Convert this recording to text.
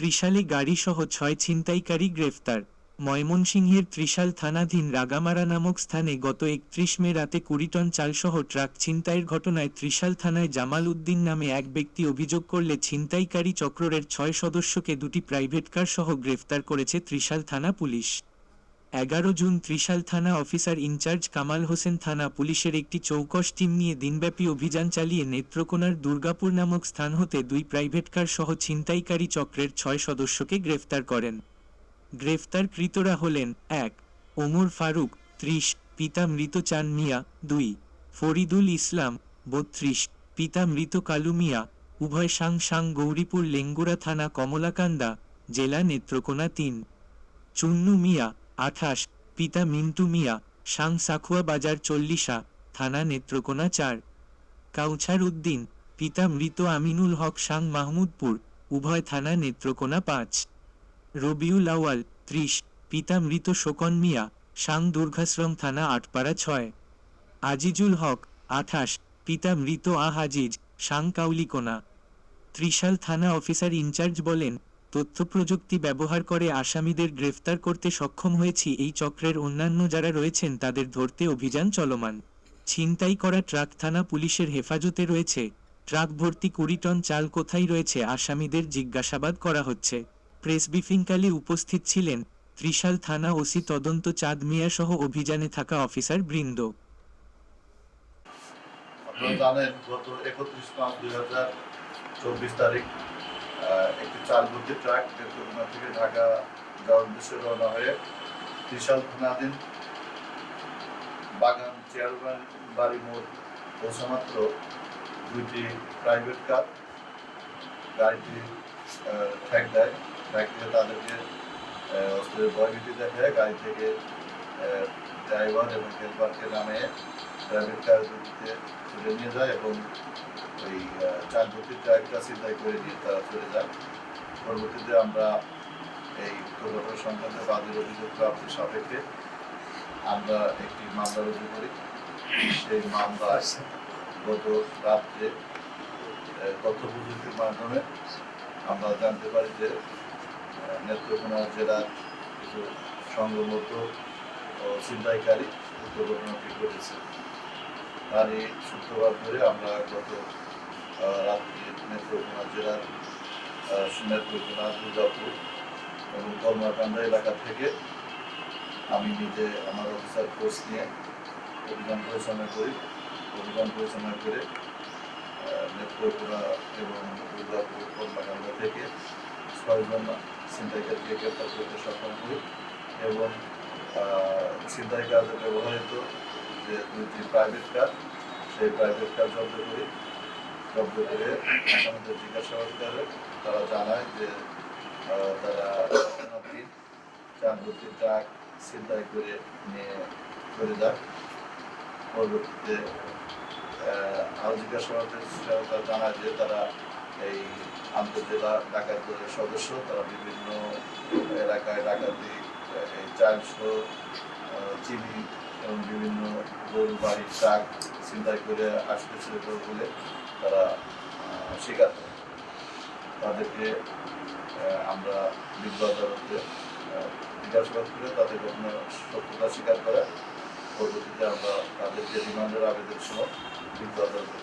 ত্রিশালে গাড়িসহ ছয় ছিনতাইকারী গ্রেফতার। ময়মনসিংহের ত্রিশাল থানাধীন রাগামারা নামক স্থানে গত একত্রিশ মে রাতে কুড়ি টন চালসহ ট্রাক ছিনতাইয়ের ঘটনায় ত্রিশাল থানায় জামাল উদ্দিন নামে এক ব্যক্তি অভিযোগ করলে ছিনতাইকারী চক্রের ছয় সদস্যকে দুটি প্রাইভেট কার সহ গ্রেফতার করেছে ত্রিশাল থানা পুলিশ। এগারো জুন ত্রিশাল থানা অফিসার ইনচার্জ কামাল হোসেন থানা পুলিশের একটি চৌকস টিম নিয়ে দিনব্যাপী অভিযান চালিয়ে নেত্রকোনার দুর্গাপুর নামক স্থান হতে দুই প্রাইভেট কার সহ ছিনতাইকারী চক্রের ছয় সদস্যকে গ্রেফতার করেন। গ্রেফতারকৃতরা হলেন, এক, ওমর ফারুক, ত্রিশ, পিতা মৃত চান মিয়া, দুই, ফরিদুল ইসলাম, বত্রিশ, পিতা মৃত কালু মিয়া, উভয় সাং সাং গৌরীপুর লেঙ্গুরা থানা কমলাকান্দা, জেলা নেত্রকোনা তিন। চুন্নু মিয়া আঠাশ, পিতা মিন্টু মিয়া, সাং সাখুয়া বাজার চল্লিশা, থানা নেত্রকোনা চার। কাউছার উদ্দিন, পিতা মৃত আমিনুল হক সাং মাহমুদপুর, উভয় থানা নেত্রকোনা পাঁচ। রবিউল আওয়াল ত্রিশ, পিতা মৃত শোকন মিয়া, সাং দুর্গাশ্রম থানা আটপাড়া ছয়। আজিজুল হক, আঠাশ, পিতা মৃত আ হাজিজ, সাং কাউলিকোনা। ত্রিশাল থানা অফিসার ইনচার্জ বলেন তথ্য প্রযুক্তি ব্যবহার করে আসামিদের গ্রেফতার করতে সক্ষম হয়েছি এই চক্রের অন্যান্য যারা রয়েছেন তাদের ধরতে অভিযান চলমান। ছিনতাই করা ট্রাক থানা পুলিশের হেফাজতে রয়েছে। ট্রাক ভর্তি কুড়ি টন চাল কোথায় রয়েছে আসামিদের জিজ্ঞাসাবাদ করা হচ্ছে। প্রেস ব্রিফিংকালে উপস্থিত ছিলেন ত্রিশাল থানা ওসি তদন্ত চাঁদ মিয়া সহ অভিযানে থাকা অফিসার বৃন্দ। জানেন গত একত্রিশ পাঁচ দুই হাজার চব্বিশ তারিখ একটি চাল ভর্তি ট্রাক নেত্রকোনা থেকে ঢাকা যাওয়ার উদ্দেশ্যে রওনা হয়ে ত্রিশাল থানাধীন বাগান চেয়ারম্যান বাড়ি মোড় পৌঁছামাত্র দুইটি প্রাইভেট কার গাড়িটি ঠেক দেয়। ঠেক দিয়ে তাদেরকে অস্ত্রের ভয়ভীতি দেখায়। গাড়ি থেকে ড্রাইভার এবং হেল্পারকে নামিয়ে প্রাইভেট কার তুলে নিয়ে যায় এবং ওই চার ভর্তি ট্রাকটা চিন্তাই করে নিয়ে তারা চলে যায় পরবর্তীতে আমরা এই দুর্ঘটনা সংক্রান্ত বাদের অভিযোগ প্রাপ্তির সাপেক্ষে আমরা একটি মামলা রুজু করি সেই মামলায় গত রাত্রে তথ্য প্রযুক্তির মাধ্যমে আমরা জানতে পারি যে নেত্রকোনা জেলার কিছু সংঘবদ্ধ ছিনতাইকারী উক্ত ঘটনাটি ঘটেছে তারই সূত্রপাত ধরে আমরা গত রাত্রি নেত্রকোনা জেলার নেত্রকোনা দুর্গাপুর এবং কর্মাকান্দা এলাকা থেকে আমি নিজে আমার অফিসার কোর্স নিয়ে অভিযান পরিচালনা করি। অভিযান পরিচালনা করে নেত্রকোনা এবং দুর্গাপুর কর্মাকান্দা থেকে ছয়জন ছিনতাইকারীকে গ্রেপ্তার করতে সক্ষম হই এবং ছিনতাই কাজে ব্যবহৃত যে দুইটি প্রাইভেট কার সেই প্রাইভেট কার জব্দ করি, জব্দ করে আমাদের জিজ্ঞাসাবাদ করে তারা জানায় যে তারা দিন চার ভর্তি ট্রাক ছিনতাই করে নিয়ে চলে যায় পরবর্তীতে আরও জিজ্ঞাসাবাদের তারা জানায় যে তারা এই আন্তর্জেলা ডাকাত দলের সদস্য, তারা বিভিন্ন এলাকায় ডাকাতি, এই চারশো চিনি এবং বিভিন্ন গরু বাড়ি ট্রাক ছিনতাই করে আসতেছিল বলে তারা স্বীকার তাদেরকে আমরা বিজ্ঞ আদালতে জিজ্ঞাসাবাদ করে তাদের বিভিন্ন সত্যতা স্বীকার করে, পরবর্তীতে আমরা তাদেরকে রিমান্ডের আবেদন সহ বিজ্ঞ আদালতে